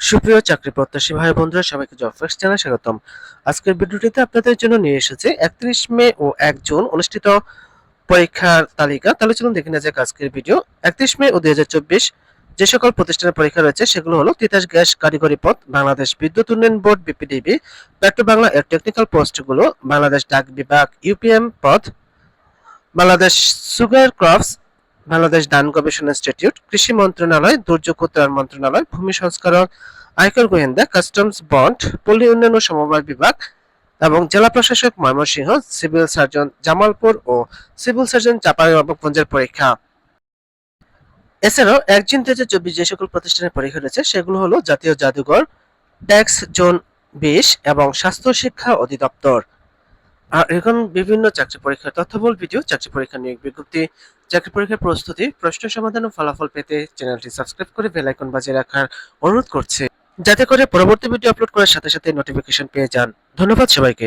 সুপ্রিয় চাকরি প্রত্যাশী ভাই বন্ধুরা, সবাইকে জব ফার্স্ট চ্যানেলে স্বাগতম। আজকের ভিডিওটিতে আপনাদের জন্য নিয়ে এসেছে একত্রিশ মে ও এক জুন অনুষ্ঠিত পরীক্ষার তালিকা। তাহলে চলুন দেখে নেওয়া যাক আজকের ভিডিও। একত্রিশ মে ও দুই যে সকল প্রতিষ্ঠানের পরীক্ষা রয়েছে, সেগুলো হলো তিতাস গ্যাস কারিগরি পথ, বাংলাদেশ বিদ্যুৎ উন্নয়ন বোর্ড, বিপিডিবি পেট্রো বাংলা এর টেকনিক্যাল পোস্টগুলো বাংলাদেশ ডাক বিভাগ, ইউপিএম পদ বাংলাদেশ সুগার ক্রপস বাংলাদেশ ধান গবেষণা ইনস্টিটিউট, কৃষি মন্ত্রণালয়, দুর্যোগ উত্তরণ মন্ত্রণালয়, ভূমি সংস্কারক আয়কর গোয়েন্দা, কাস্টমস বন্ড, পল্লী উন্নয়ন ও সমবায় বিভাগ এবং জেলা প্রশাসক ময়মনসিংহ, সিভিল সার্জন জামালপুর ও সিভিল সার্জন চাঁপাইনবাবগঞ্জের পরীক্ষা। এছাড়াও এক জুন দুই হাজার চব্বিশ যে সকল প্রতিষ্ঠানের পরীক্ষা রয়েছে, সেগুলো হলো জাতীয় জাদুঘর, ট্যাক্স জোন বিশ এবং স্বাস্থ্য শিক্ষা অধিদপ্তর। আর এখন বিভিন্ন চাকরি পরীক্ষার তথ্যবল ভিডিও, চাকরি পরীক্ষা নিয়োগ বিজ্ঞপ্তি, চাকরি পরীক্ষার প্রস্তুতি, প্রশ্ন সমাধান ও ফলাফল পেতে চ্যানেলটি সাবস্ক্রাইব করে বেল আইকন বাজিয়ে রাখার অনুরোধ করছে। যাতে করে পরবর্তী ভিডিও আপলোড করার সাথে সাথে নোটিফিকেশন পেয়ে যান। ধন্যবাদ সবাইকে।